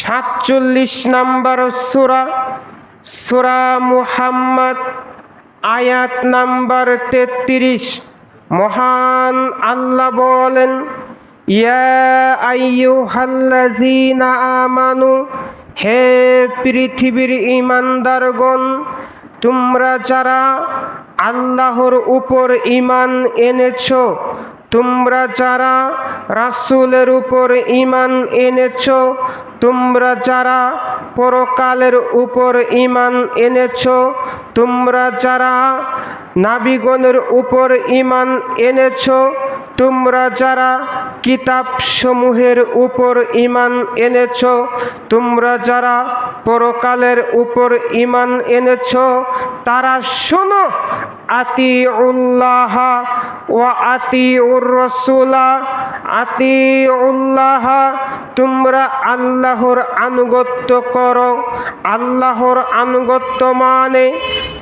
সাতচল্লিশ নম্বর সুরা সুরা মুহাম্মদ, আয়াত নাম্বার তেত্রিশ। মহান আল্লাহ বলেন আমানু, হে পৃথিবীর ইমানদারগণ তোমরা যারা আল্লাহর উপর ইমান এনেছ তোমরা যারা রাসূলের উপর ইমান এনেছ, তোমরা যারা পরকালের উপর ইমান এনেছ, তোমরা যারা নাবিগণের উপর ইমান এনেছ, তোমরা যারা কিতাব সমূহের উপর ইমান এনেছ, তোমরা যারা পরকালের উপর ইমান এনেছ, তারা শোনো ও আতি উর রসুলা আতি উল্লাহ তোমরা আল্লাহর আনুগত্য করো। আল্লাহর আনুগত্য মানে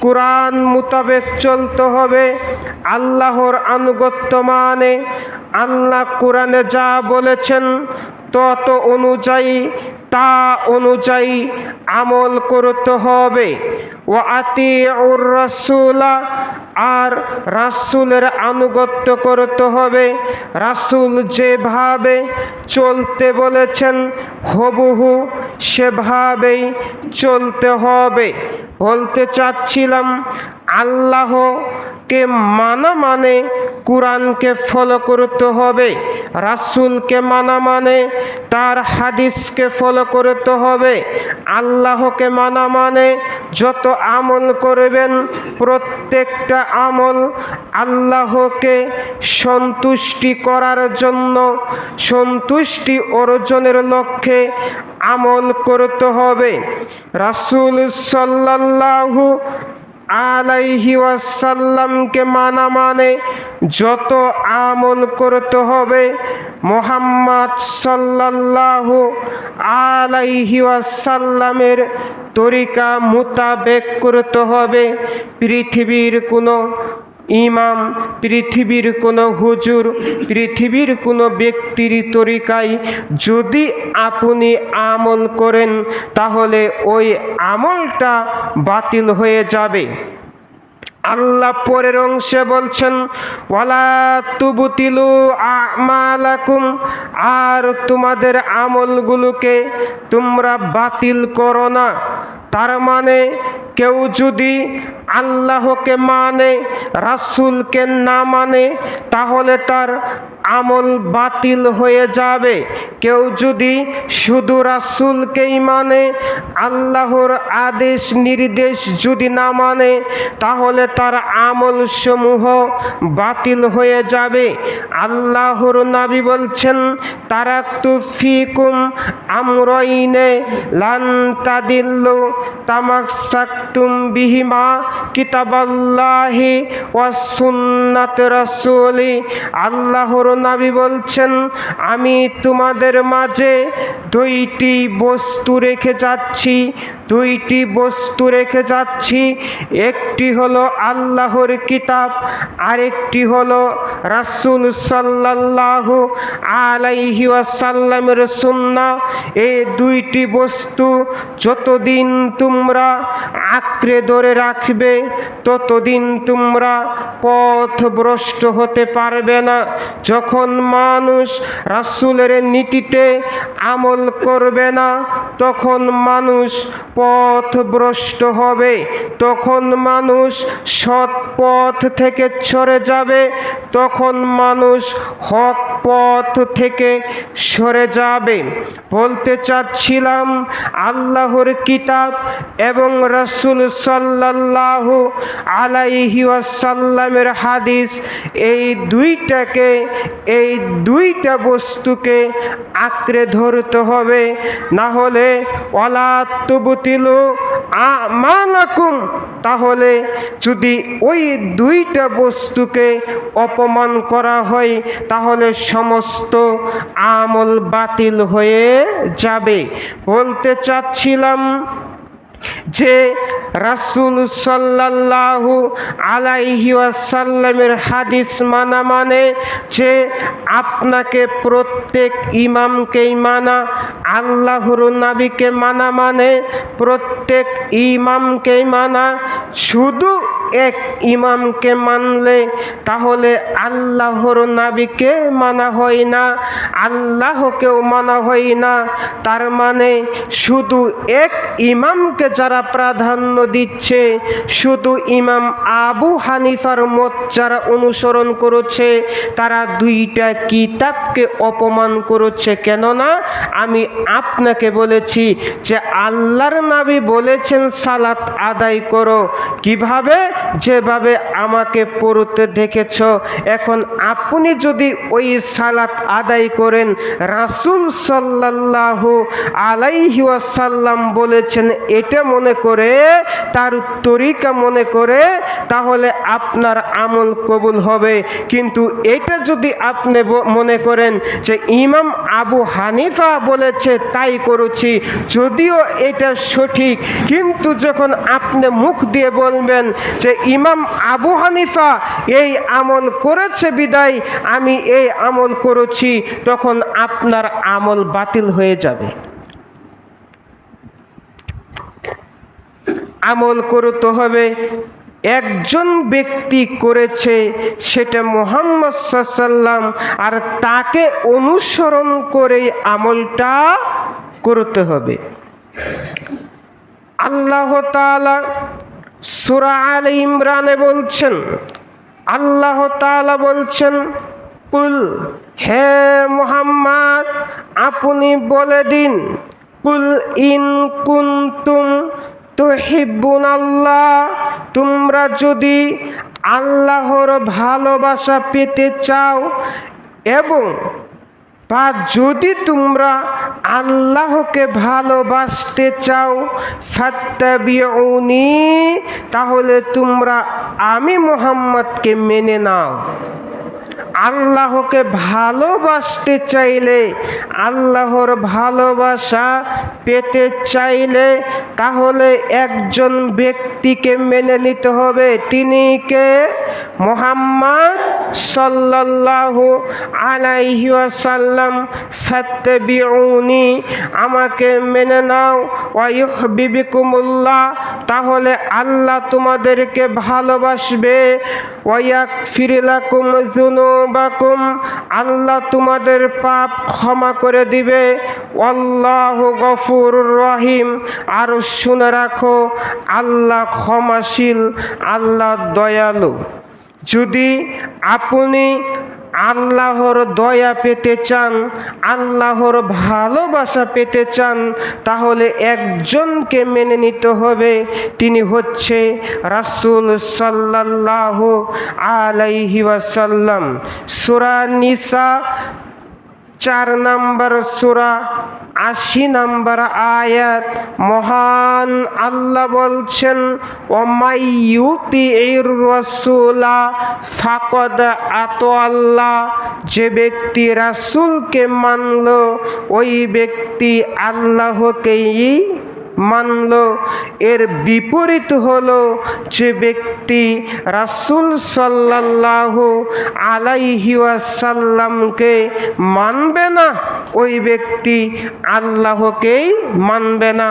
কোরআন মোতাবেক চলতে হবে। আল্লাহর আনুগত্য মানে আল্লাহ কোরআনে যা বলেছেন তত অনুযায়ী তা অনুযায়ী আমল করতে হবে। ও আতি উর রসুলা, আর রাসুলের আনুগত্য করতে হবে। রাসুল যেভাবে চলতে বলেছেন, হবুহু সেভাবেই চলতে হবে। বলতে চাচ্ছিলাম আল্লাহকে মানা মানে কোরআনকে ফলো করতে হবে, রাসুলকে মানা মানে তার হাদিসকে ফলো করতে হবে, আল্লাহকে মানা মানে যত আমল করবেন, প্রত্যেকটা আমল আল্লাহকে সন্তুষ্টি করার জন্য, সন্তুষ্টি অর্জনের লক্ষ্যে আমল করতে হবে। রাসুল সাল্লাল্লাহু আলাইহি ওয়াসাল্লামকে মানা মানে যত আমল করতে হবে, মোহাম্মদ সাল্লাল্লাহু আলাইহি ওয়াসাল্লামের তরিকা মোতাবেক করতে হবে। পৃথিবীর কোনো ইমাম, পৃথিবীর কোনো হুজুর, পৃথিবীর কোনো ব্যক্তির তরিকায় যদি আপনি আমল করেন, তাহলে ওই আমলটা বাতিল হয়ে যাবে। আল্লাহ পরের অংশে বলছেন, ওয়ালা তুবতিলু আমালাকুম আর তোমাদের আমলগুলোকে তোমরা বাতিল করো না। তার মানে কেউ যদি আল্লাহকে মানে রাসুলকে না মানে তাহলে তার আমল বাতিল হয়ে যাবে। কেউ যদি শুধু রাসুলকেই মানে আল্লাহর আদেশ নির্দেশ যদি না মানে তাহলে তার আমল সমূহ বাতিল হয়ে যাবে। আল্লাহর নাবি বলছেন তারা তুফিকুম আমরইনে লান তাদিল্লু তামাকসাকতুম বিহিমা কিতাবাল্লাহি ওয়া সুন্নাত রাসূলি। আল্লাহর নাবি বলছেন, আমি তোমাদের মাঝে দুইটি বস্তু রেখে যাচ্ছি, দুইটি বস্তু রেখে যাচ্ছি। একটি হলো আল্লাহর কিতাব, আরেকটি হলো রাসূল সাল্লাল্লাহু আলাইহি ওয়াসাল্লামের সুন্নাহ। এই দুইটি বস্তু যতদিন তোমরা আঁকড়ে ধরে রাখবে, ততদিন তোমরা পথ ভ্রষ্ট হতে পারবে না। যখন মানুষ রাসুলের নীতিতে আমল করবে না, তখন মানুষ পথ ভ্রষ্ট হবে, তখন মানুষ সৎ পথ থেকে সরে যাবে, তখন মানুষ হক পথ থেকে সরে যাবে। বলতে চাচ্ছিলাম, আল্লাহর কিতাব এবং রাসূল সাল্লাল্লাহু আলাইহি ওয়াসাল্লামের হাদিস এই দুইটাকে, এই দুইটা বস্তুকে আঁকড়ে ধরতে হবে। না হলে, ওয়ালা তুবতিলু আমালাকুম, তাহলে যদি ওই দুইটা বস্তুকে অপমান করা হয়, তাহলে সমস্ত আমল বাতিল হয়ে যাবে। বলতে চাচ্ছিলাম যে রাসুল সাল্লাল্লাহু আলাইহি ওয়াসাল্লামের হাদিস মানা মানে যে আপনাকে প্রত্যেক ইমামকেই মানা, আল্লাহর নাবিকে মানা মানে প্রত্যেক ইমামকেই মানা। শুধু এক ইমামকে মানলে তাহলে আল্লাহর নাবিকে মানা হয় না, আল্লাহকেও মানা হয় না। তার মানে শুধু এক ইমামকে যারা প্রাধান্য দিচ্ছে, শুধু ইমাম আবু হানিফার মত যারা অনুসরণ করেছে, তারা দুইটা কিতাবকে অপমান করেছে। কেননা আমি আপনাকে বলেছি যে আল্লাহর নাবি বলেছেন, সালাত আদায় করো। কীভাবে? যেভাবে আমাকে পড়তে দেখেছ, এখন আপনি যদি ওই সালাত আদায় করেন, রাসুল সাল্লাল্লাহু আলাইহি ওয়াসাল্লাম বলেছেন, এটা মনে করে, তার তরিকা মনে করে, তাহলে আপনার আমল কবুল হবে। কিন্তু এটা যদি আপনি মনে করেন যে ইমাম আবু হানিফা বলেছে, তাই করেছি, যদিও এটা সঠিক, কিন্তু যখন আপনি মুখ দিয়ে বলবেন যে ইমাম আবু হানিফা এই আমল করেছে বিদায়, আমি এই আমল করেছি, তখন আপনার আমল বাতিল হয়ে যাবে। আমল করতে হবে, একজন ব্যক্তি করেছে সেটা মোহাম্মদ সাল্লাম আর তাকে অনুসরণ করে আমলটা করতে হবে। আল্লাহ তাআলা সূরা আল ইমরানে বলছেন, আল্লাহ তালা বলছেন, কুল, হে মোহাম্মদ, আপনি বলে দিন, কুল ইন কুনতুম তুহিব্বুন আল্লাহ তোমরা যদি আল্লাহর ভালোবাসা পেতে চাও এবং বা যদি তোমরা আল্লাহকে ভালোবাসতে চাও ফাত্তাবিউনি তাহলে তোমরা আমি মোহাম্মদকে মেনে নাও। আল্লাহকে ভালোবাসতে চাইলে, আল্লাহর ভালোবাসা পেতে চাইলে তাহলে একজন ব্যক্তিকে মেনে নিতে হবে। তিনি কে? মোহাম্মদ সাল্লাল্লাহু আলাইহি ওয়াসাল্লাম। ফাত্তাবিউনি, আমাকে মেনে নাও। ওয়াইহবিবিকুমুল্লাহ তাহলে আল্লাহ তোমাদেরকে ভালোবাসবে। ওয়াক ফিরিলাকুম জুনুবাকুম আল্লাহ তোমাদের পাপ ক্ষমা করে দিবে। আল্লাহ গফুর রহিম। আর শুনে রাখো, আল্লাহ ক্ষমাশীল, আল্লাহ দয়ালু। যদি আপনি আল্লাহর দয়া পেতে চান, আল্লাহর ভালোবাসা পেতে চান, তাহলে একজনকে মেনে নিতে হবে। তিনি হচ্ছে রাসুল সাল্লাহ আলাইহি ওয়াসাল্লাম। সূরা নিসা চার নম্বর সুরা, আশি নম্বর আয়াত। মহান আল্লাহ বলছেন রসুলা ফাকদ আত আল্লাহ যে ব্যক্তি রাসুলকে মানল, ওই ব্যক্তি আল্লাহকেই মানল। এর বিপরীত হলো যে ব্যক্তি রাসুল সাল্লাহ আলাইহি ওয়াসাল্লামকে মানবে না, ওই ব্যক্তি আল্লাহকেই মানবে না।